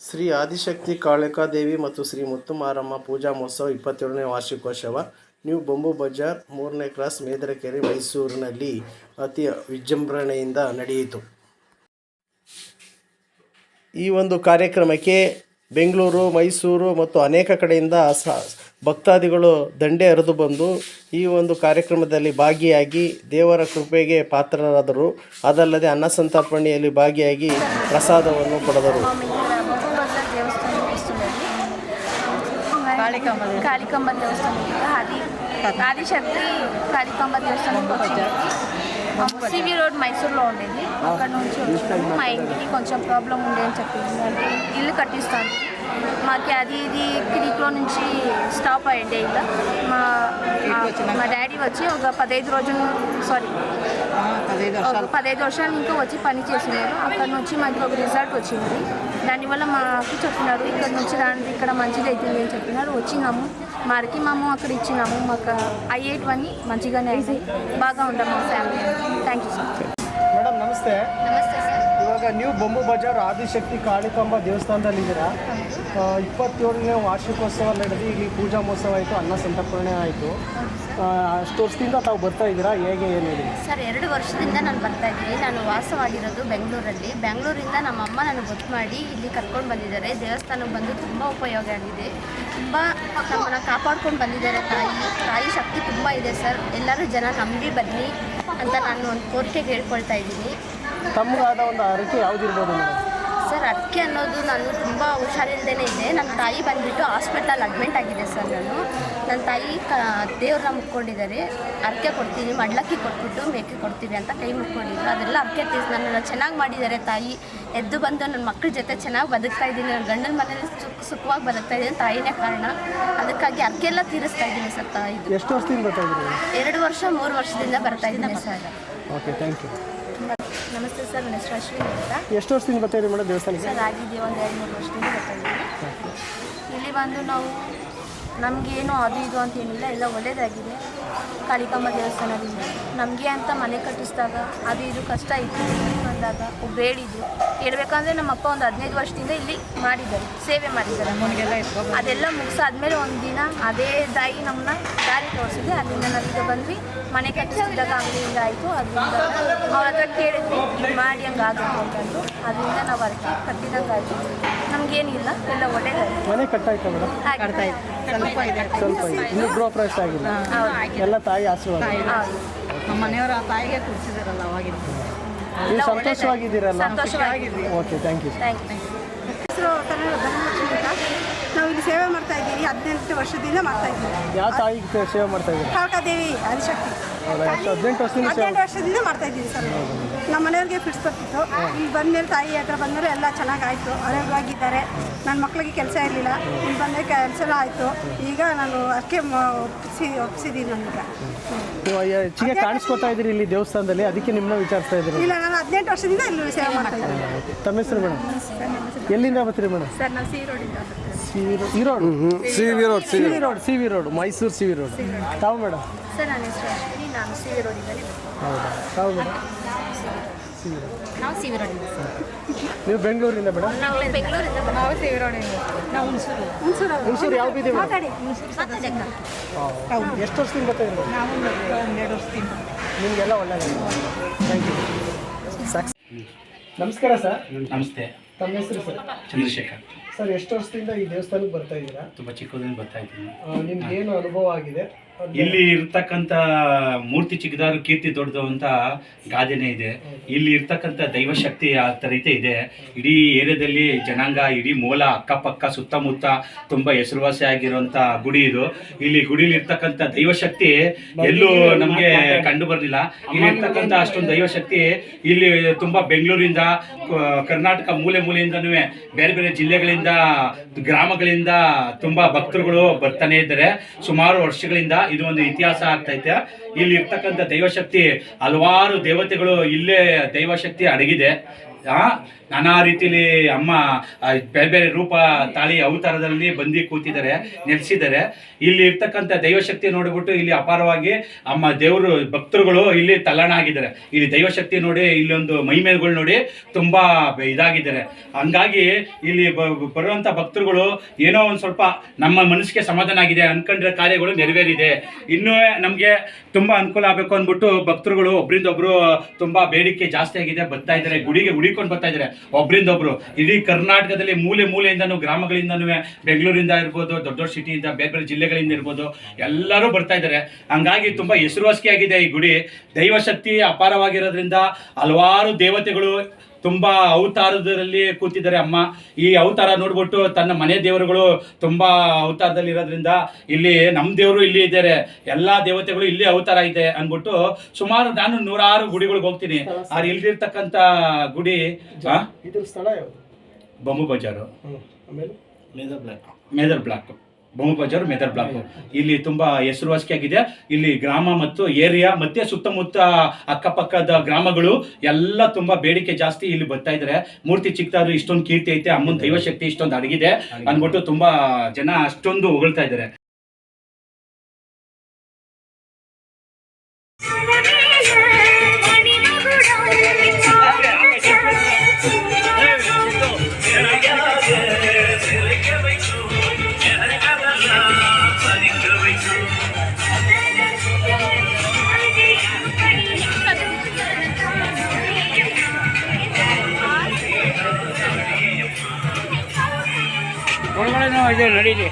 ಶ್ರೀ ಆದಿಶಕ್ತಿ ಕಾಳಿಕಾದೇವಿ ಮತ್ತು ಶ್ರೀ ಮುತ್ತುಮಾರಮ್ಮ ಪೂಜಾ ಮಹೋತ್ಸವ ಇಪ್ಪತ್ತೇಳನೇ ವಾರ್ಷಿಕೋತ್ಸವ. ನ್ಯೂ ಬೊಂಬು ಬಜಾರ್ ಮೂರನೇ ಕ್ರಾಸ್ ಮೇದರಕೆರೆ ಮೈಸೂರಿನಲ್ಲಿ ಅತಿ ವಿಜೃಂಭಣೆಯಿಂದ ನಡೆಯಿತು. ಈ ಒಂದು ಕಾರ್ಯಕ್ರಮಕ್ಕೆ ಬೆಂಗಳೂರು, ಮೈಸೂರು ಮತ್ತು ಅನೇಕ ಕಡೆಯಿಂದ ಸ ಭಕ್ತಾದಿಗಳು ದಂಡೆ ಹರಿದು ಬಂದು ಈ ಒಂದು ಕಾರ್ಯಕ್ರಮದಲ್ಲಿ ಭಾಗಿಯಾಗಿ ದೇವರ ಕೃಪೆಗೆ ಪಾತ್ರರಾದರು. ಅದಲ್ಲದೆ ಅನ್ನ ಸಂತರ್ಪಣೆಯಲ್ಲಿ ಭಾಗಿಯಾಗಿ ಪ್ರಸಾದವನ್ನು ಪಡೆದರು. కాళికమ్మ దేవస్థానం. అది ఆదిశక్తి కాళికమ్మ దేవస్థానంకి వచ్చింది సివి రోడ్ మైసూర్లో ఉండేది. అక్కడ నుంచి వచ్చినాము మా ఇంటికి కొంచెం ప్రాబ్లం ఉండే అని చెప్పింది అంటే ఇల్లు కట్టిస్తాను. మాకు అది ఇది కిరిక్లో నుంచి స్టాప్ అయ్యిండే ఇలా మా మా డాడీ వచ్చి ఒక పదహైదు రోజులు సారీ పదహైదు వర్షాలు. ఇంకా వచ్చి పని చేసినారు అక్కడ నుంచి మాకు ఒక రిజల్ట్ వచ్చింది. దానివల్ల మాకు చెప్పినారు ఇక్కడ నుంచి రాండి ఇక్కడ మంచిది అవుతుంది అని చెప్పినారు. వచ్చినాము. మరికి మేము అక్కడ ఇచ్చినాము. మాకు అయ్యేటివన్నీ మంచిగానే అయింది బాగా ఉంటాం మా family? Thank you sir madam నమస్తే. నమస్తే సార్ ಇವಾಗ ನೀವು ಬೊಂಬು ಬಜಾರ್ ಆದಿಶಕ್ತಿ ಕಾಳಿಕಾಂಬ ದೇವಸ್ಥಾನದಲ್ಲಿದ್ದೀರಾ ಇಪ್ಪತ್ತೇಳನೇ ವಾರ್ಷಿಕೋತ್ಸವ ನಡೆದು ಇಲ್ಲಿ ಪೂಜಾ ಮಹೋತ್ಸವ ಆಯಿತು ಅನ್ನ ಸಂತರ್ಪಣೆ ಆಯಿತು. ಅಷ್ಟು ವರ್ಷದಿಂದ ತಾವು ಬರ್ತಾ ಇದ್ದೀರಾ? ಹೇಗೆ ಏನು ಹೇಳಿ? ಸರ್ ಎರಡು ವರ್ಷದಿಂದ ನಾನು ಬರ್ತಾ ಇದ್ದೀನಿ. ನಾನು ವಾಸವಾಗಿರೋದು ಬೆಂಗಳೂರಲ್ಲಿ. ಬೆಂಗಳೂರಿಂದ ನಮ್ಮ ಅಮ್ಮ ನಾನು ಗೊತ್ತು ಮಾಡಿ ಇಲ್ಲಿ ಕರ್ಕೊಂಡು ಬಂದಿದ್ದಾರೆ. ದೇವಸ್ಥಾನಕ್ಕೆ ಬಂದು ತುಂಬ ಉಪಯೋಗ ಆಗಿದೆ. ತುಂಬ ನಮ್ಮನ್ನು ಕಾಪಾಡ್ಕೊಂಡು ಬಂದಿದ್ದಾರೆ ತಾಯಿ. ತಾಯಿ ಶಕ್ತಿ ತುಂಬ ಇದೆ ಸರ್. ಎಲ್ಲರೂ ಜನ ನಂಬಿ ಬನ್ನಿ ಅಂತ ನಾನು ಒಂದು ಕೋರಿಕೆ ಕೇಳ್ಕೊಳ್ತಾ ಇದ್ದೀನಿ. ತಮಗಾದ ಒಂದು ಅರಿಕೆ ಯಾವುದಿರ್ಬೋದು ಮೇಡಮ್? ಸರ್ ಅದಕ್ಕೆ ಅನ್ನೋದು ನಾನು ತುಂಬ ಹುಷಾರಿಲ್ಲದೇ ಇದೆ ನನ್ನ ತಾಯಿ ಬಂದುಬಿಟ್ಟು ಹಾಸ್ಪಿಟ್ಲಲ್ಲಿ ಅಡ್ಮಿಟ್ ಆಗಿದೆ ಸರ್ ನಾನು. ನನ್ನ ತಾಯಿ ಕ ದೇವ್ರನ್ನ ಮುಕ್ಕೊಂಡಿದ್ದಾರೆ. ಅರ್ಕೆ ಕೊಡ್ತೀನಿ ಮಡ್ಲಕ್ಕಿ ಕೊಟ್ಬಿಟ್ಟು ಮೇಕೆ ಕೊಡ್ತೀವಿ ಅಂತ ಕೈ ಮುಕ್ಕೊಂಡಿದ್ರು. ಅದೆಲ್ಲ ಅರ್ಕೆ ತೀರ್ಸಿ ನನ್ನನ್ನು ಚೆನ್ನಾಗಿ ಮಾಡಿದ್ದಾರೆ ತಾಯಿ. ಎದ್ದು ಬಂದು ನನ್ನ ಮಕ್ಕಳ ಜೊತೆ ಚೆನ್ನಾಗಿ ಬದುಕ್ತಾ ಇದ್ದೀನಿ. ನನ್ನ ಗಂಡನ ಮನೇಲಿ ಸುಖ ಸುಖವಾಗಿ ಬದುಕ್ತಾ ಇದ್ದೀನಿ ತಾಯಿನೇ ಕಾರಣ. ಅದಕ್ಕಾಗಿ ಅರ್ಕೆ ಎಲ್ಲ ತೀರಿಸ್ತಾ ಇದ್ದೀನಿ ಸರ್ ತಾಯಿ ಎಷ್ಟು ವರ್ಷದಿಂದ ಎರಡು ವರ್ಷ ಮೂರು ವರ್ಷದಿಂದ ಬರ್ತಾ ಇದ್ದೀನಿ ಸರ್. ಓಕೆ ಥ್ಯಾಂಕ್ ಯು ನಮಸ್ತೆ ಸರ್ ನನ್ನ ಹೆಸರು ಅಶ್ವಿನಿ ಅಂತ. ಎಷ್ಟು ವರ್ಷದಿಂದ ಬರ್ತಾ ಇದ್ದೀವಿ ಮೇಡಮ್ ದೇವಸ್ಥಾನಕ್ಕೆ? ಸರ್ ಆಗಿದ್ದೀವಿ ಒಂದು ಎರಡು ಮೂರು ವರ್ಷದಿಂದ ಬರ್ತಾ ಇದ್ದೀವಿ ಇಲ್ಲಿ ಬಂದು ನಾವು ನಮಗೇನು ಅದು ಇದು ಅಂತ ಏನಿಲ್ಲ, ಎಲ್ಲ ಒಳ್ಳೆಯದಾಗಿದೆ ಕಾಳಿಕಾಂಬ ದೇವಸ್ಥಾನದಿಂದ. ನಮಗೆ ಅಂತ ಮನೆ ಕಟ್ಟಿಸಿದಾಗ ಅದು ಇದು ಕಷ್ಟ ಇತ್ತು ಬಂದಾಗ ಒಬ್ರು ಹೇಳಬೇಕಂದ್ರೆ ಹೇಳ್ಬೇಕಂದ್ರೆ ನಮ್ಮ ಅಪ್ಪ ಒಂದು ಹದಿನೈದು ವರ್ಷದಿಂದ ಇಲ್ಲಿ ಮಾಡಿದ್ದಾರೆ, ಸೇವೆ ಮಾಡಿದ್ದಾರೆ. ಅದೆಲ್ಲ ಮುಗಿಸಾದ್ಮೇಲೆ ಒಂದು ದಿನ ಅದೇ ದಾಯಿ ನಮ್ಮನ್ನ ದಾರಿ ತೋರಿಸಿದೆ. ಅಲ್ಲಿಂದ ನಾವೀಗ ಬಂದ್ವಿ. ಮನೆ ಕಟ್ಟಿಸಿದಾಗ ಅಂಗಡಿಯಿಂದ ಆಯಿತು. ಅದರಿಂದ ಅವ್ರ ಹತ್ರ ಕೇಳಿದ್ವಿ ಮಾಡಿ ಹಂಗೆ ಅಂತಂದು ಅದರಿಂದ ನಾವು ಅದಕ್ಕೆ ಕಟ್ಟಿದಂಗೆ ಆಯಿತು ನಮಗೇನಿಲ್ಲ ಎಲ್ಲ ಮನೆ ಕಟ್ಟಾಯ್ತಾ ಮೇಡಮ್? ಸ್ವಲ್ಪ ಇದೆ. ಸ್ವಲ್ಪ ಇದೆ. ಇನ್ನೂ ಗೃಹ ಪ್ರವೇಶ ಆಗಿಲ್ಲ. ಎಲ್ಲ ತಾಯಿ ಆಶೀರ್ವಾದ. ನಮ್ಮ ಮನೆಯವರ ಆ ತಾಯಿಗೆ ಕೊಡ್ಸಿದಾರಲ್ಲ ಅವಾಗಿನ ನೀವು ಸಂತೋಷವಾಗಿದ್ದೀರಲ್ಲ? ಸಂತೋಷವಾಗಿದೆ okay thank you thank you ಹೆಸರು ಕನ್ನಡ ಧನಲಕ್ಷ್ಮಿ ಅಂತ ನಾವು ಇಲ್ಲಿ ಸೇವೆ ಮಾಡ್ತಾ ಇದ್ದೀವಿ. ಹದಿನೆಂಟು ವರ್ಷದಿಂದ ಮಾಡ್ತಾ ಇದ್ದೀವಿ. ಯಾವ ತಾಯಿಗೆ ಸೇವೆ ಮಾಡ್ತಾ ಇದ್ದೀವಿ ಕಾಳಕಾದೇವಿ ಆದಿಶಕ್ತಿ. ಹದಿನೆಂಟು ವರ್ಷದಿಂದ ಹದಿನೆಂಟು ವರ್ಷದಿಂದ ಮಾಡ್ತಾ ಇದ್ದೀವಿ ಸರ್. ನಮ್ಮ ಮನೆಯವ್ರಿಗೆ ಫಿಟ್ಸ್ ಬರ್ತಿತ್ತು ಇಲ್ಲಿ ಬಂದಮೇಲೆ ತಾಯಿ ಹತ್ರ ಬಂದಮೇಲೆ ಎಲ್ಲ ಚೆನ್ನಾಗಾಯಿತು. ಆರೋಗ್ಯವಾಗಿದ್ದಾರೆ ನನ್ನ ಮಕ್ಕಳಿಗೆ ಕೆಲಸ ಇರಲಿಲ್ಲ. ಇಲ್ಲಿ ಬಂದರೆ ಕೆಲಸ ಆಯಿತು. ಈಗ ನಾನು ಅದಕ್ಕೆ ಒಪ್ಪಿಸಿ ಒಪ್ಪಿಸಿದ್ದೀನಿ ನನಗೆ ನೀವು ಹೆಚ್ಚಿಗೆ ಕಾಣಿಸ್ಕೊತಾ ಇದ್ದೀರಿ ಇಲ್ಲಿ ದೇವಸ್ಥಾನದಲ್ಲಿ. ಅದಕ್ಕೆ ನಿಮ್ಮನ್ನ ವಿಚಾರಿಸ್ತಾ ಇದ್ದೀರಿ ಇಲ್ಲ ನಾನು ಹದಿನೆಂಟು ವರ್ಷದಿಂದ ಇಲ್ಲಿ ಸೇವೆ ಮಾಡ್ತಾ ಇದ್ದೀನಿ. ತಮ್ಮ ಹೆಸರು ಮೇಡಮ್? ಎಲ್ಲಿಂದ ಬರ್ತೀರಿ ಮೇಡಮ್? ಸರ್ ನಾವು ಸಿ ರೋಡಿಂದ C V road C V road C V road C V road Mysuru C V road ತಾವು ಮೇಡಮ್ ಸರ್ ನನ್ನ ಹೆಸರು ಅಶ್ವಿನಿ ನಾನು ಸಿ ವಿ ರೋಡಿಂದಲೇ ಹೌದಾ ತಾವು ಮೇಡಮ್ ಸಿ ವಿ ರೋಡ್ ನಾವು ಸಿ ವಿ ರೋಡಿಂದ ನೀವು ಬೆಂಗಳೂರಿಂದ ಮೇಡಮ್ ನಾವು ಬೆಂಗಳೂರಿಂದ ನಾವು ಸಿ ರೋಡಿಂದ ನಾವು ಹುಣಸೂರು ಹುಣಸೂರು ಹುಣಸೂರು ಯಾವ ಬೀದಿ ಮಾತಾಡಿ ಎಷ್ಟು ವರ್ಷದಿಂದ ಬರ್ತಾ ಇದ್ದೀರಿ ನಾವು ಒಂದೆರಡು ವರ್ಷದಿಂದ ನಿಮಗೆಲ್ಲ ಒಳ್ಳೆಯದು ಥ್ಯಾಂಕ್ ಯು ಸಾಕು ನಮಸ್ಕಾರ ಸರ್ ನಮಸ್ತೆ ತಮ್ಮ ಹೆಸರು ಸರ್ ಚಂದ್ರಶೇಖರ್ ಸರ್ ಎಷ್ಟು ವರ್ಷದಿಂದ ಈ ದೇವಸ್ಥಾನಕ್ಕೆ ಬರ್ತಾ ಇದ್ದೀರಾ? ತುಂಬಾ ಚಿಕ್ಕದಿಂದ ಬರ್ತಾ ಇದ್ದೀನಿ. ನಿಮ್ಗೆ ಏನು ಅನುಭವ ಆಗಿದೆ? ಇಲ್ಲಿ ಇರ್ತಕ್ಕಂಥ ಮೂರ್ತಿ ಚಿಕ್ಕದಾರು ಕೀರ್ತಿ ದೊಡ್ಡದು ಅಂತ ಗಾದೆನೇ ಇದೆ. ಇಲ್ಲಿ ಇರ್ತಕ್ಕಂಥ ದೈವಶಕ್ತಿ ಆ ರೀತಿ ಇದೆ. ಇಡೀ ಏರಿಯಾದಲ್ಲಿ ಜನಾಂಗ ಇಡೀ ಮೂಲ ಅಕ್ಕಪಕ್ಕ ಸುತ್ತಮುತ್ತ ತುಂಬ ಹೆಸರುವಾಸಿ ಆಗಿರುವಂಥ ಗುಡಿ ಇದು. ಇಲ್ಲಿ ಗುಡಿಲಿ ಇರ್ತಕ್ಕಂಥ ದೈವಶಕ್ತಿ ಎಲ್ಲೂ ನಮಗೆ ಕಂಡು ಬರಲಿಲ್ಲ. ಇಲ್ಲಿ ಇರ್ತಕ್ಕಂಥ ಅಷ್ಟೊಂದು ದೈವಶಕ್ತಿ ಇಲ್ಲಿ ತುಂಬ ಬೆಂಗಳೂರಿಂದ ಕರ್ನಾಟಕ ಮೂಲೆ ಮೂಲೆಯಿಂದನೂ ಬೇರೆ ಬೇರೆ ಜಿಲ್ಲೆಗಳಿಂದ ಗ್ರಾಮಗಳಿಂದ ತುಂಬಾ ಭಕ್ತರುಗಳು ಬರ್ತಾನೆ ಇದ್ದಾರೆ. ಸುಮಾರು ವರ್ಷಗಳಿಂದ ಇದು ಒಂದು ಇತಿಹಾಸ ಆಗ್ತೈತೆ ಇಲ್ಲಿ ಇರ್ತಕ್ಕಂಥ ದೈವಶಕ್ತಿ ಹಲವಾರು ದೇವತೆಗಳು ಇಲ್ಲೇ ದೈವಶಕ್ತಿ ಅಡಗಿದೆ. ನಾನಾ ರೀತಿಲಿ ಅಮ್ಮ ಬೇರೆ ಬೇರೆ ರೂಪ ತಾಳಿ ಅವತಾರದಲ್ಲಿ ಬಂದು ಕೂತಿದ್ದಾರೆ, ನೆಲೆಸಿದ್ದಾರೆ. ಇಲ್ಲಿ ಇರ್ತಕ್ಕಂಥ ದೈವಶಕ್ತಿ ನೋಡಿಬಿಟ್ಟು ಇಲ್ಲಿ ಅಪಾರವಾಗಿ ಅಮ್ಮ ದೇವರು, ಭಕ್ತರುಗಳು ಇಲ್ಲಿ ತಲ್ಲಣ ಆಗಿದ್ದಾರೆ ಇಲ್ಲಿ ದೈವಶಕ್ತಿ ನೋಡಿ ಇಲ್ಲೊಂದು ಮೈಮೇಲ್ಗಳು ನೋಡಿ ತುಂಬಾ ಇದಾಗಿದ್ದಾರೆ. ಹಂಗಾಗಿ ಇಲ್ಲಿ ಬರುವಂಥ ಭಕ್ತರುಗಳು ಏನೋ ಒಂದು ಸ್ವಲ್ಪ ನಮ್ಮ ಮನಸ್ಸಿಗೆ ಸಮಾಧಾನ ಆಗಿದೆ ಅನ್ಕೊಂಡಿರೋ ಕಾರ್ಯಗಳು ನೆರವೇರಿದೆ. ಇನ್ನೂ ನಮಗೆ ತುಂಬಾ ಅನುಕೂಲ ಆಗಬೇಕು ಅಂದ್ಬಿಟ್ಟು ಭಕ್ತರುಗಳು ಒಬ್ಬರಿಂದ ಒಬ್ಬರು ತುಂಬಾ ಬೇಡಿಕೆ ಜಾಸ್ತಿ ಆಗಿದೆ, ಬರ್ತಾ ಇದ್ದಾರೆ. ಗುಡಿಗೆ ಹುಡಿಕೊಂಡು ಬರ್ತಾ ಇದ್ದಾರೆ. ಒಬ್ಬರಿಂದ ಒಬ್ರು ಇಡೀ ಕರ್ನಾಟಕದಲ್ಲಿ ಮೂಲೆ ಮೂಲೆಯಿಂದನೂ ಗ್ರಾಮಗಳಿಂದನೂ ಬೆಂಗಳೂರಿಂದ ಇರ್ಬೋದು, ದೊಡ್ಡ ದೊಡ್ಡ ಸಿಟಿಯಿಂದ ಬೇರೆ ಬೇರೆ ಜಿಲ್ಲೆಗಳಿಂದ ಇರ್ಬೋದು, ಎಲ್ಲರೂ ಬರ್ತಾ ಇದ್ದಾರೆ. ಹಂಗಾಗಿ ತುಂಬಾ ಹೆಸರುವಾಸಿಯಾಗಿದೆ ಈ ಗುಡಿ. ದೈವಶಕ್ತಿ ಅಪಾರವಾಗಿರೋದ್ರಿಂದ ಹಲವಾರು ದೇವತೆಗಳು ತುಂಬಾ ಅವತಾರದಲ್ಲಿ ಕೂತಿದ್ದಾರೆ ಅಮ್ಮ. ಈ ಅವತಾರ ನೋಡ್ಬಿಟ್ಟು ತನ್ನ ಮನೆ ದೇವರುಗಳು ತುಂಬಾ ಅವತಾರದಲ್ಲಿ ಇರೋದ್ರಿಂದ ಇಲ್ಲಿ ನಮ್ಮ ದೇವರು ಇಲ್ಲಿ ಇದ್ದಾರೆ. ಎಲ್ಲಾ ದೇವತೆಗಳು ಇಲ್ಲಿ ಅವತಾರ ಇದೆ ಅನ್ಬಿಟ್ಟು ಸುಮಾರು ನಾನು ನೂರಾರು ಗುಡಿಗಳಿಗೆ ಹೋಗ್ತೀನಿ. ಆ ಇಲ್ದಿರ್ತಕ್ಕಂತ ಗುಡಿ ಬೊಂಬು ಬಜಾರು. ಮೇದರ್ ಬ್ಲಾಕ್. ಬಜಾರು ಮೆದರ್ ಬ್ಲಾಕ್. ಇಲ್ಲಿ ತುಂಬಾ ಹೆಸರುವಾಸಿಯಾಗಿದೆ ಇಲ್ಲಿ ಗ್ರಾಮ ಮತ್ತು ಏರಿಯಾ ಮತ್ತೆ ಸುತ್ತಮುತ್ತ ಅಕ್ಕಪಕ್ಕದ ಗ್ರಾಮಗಳು ಎಲ್ಲ ತುಂಬಾ ಬೇಡಿಕೆ ಜಾಸ್ತಿ ಇಲ್ಲಿ ಬರ್ತಾ ಇದ್ದಾರೆ ಮೂರ್ತಿ ಚಿಕ್ಕದಾದ್ರು ಇಷ್ಟೊಂದು ಕೀರ್ತಿ ಐತೆ ಅಮ್ಮನ ದೈವಶಕ್ತಿ ಇಷ್ಟೊಂದು ಅಡಗಿದೆ. ಅಂದ್ಬಿಟ್ಟು ತುಂಬಾ ಜನ ಅಷ್ಟೊಂದು ಹೊಗಳ್ತಾ ಇದ್ದಾರೆ 上回在哪里的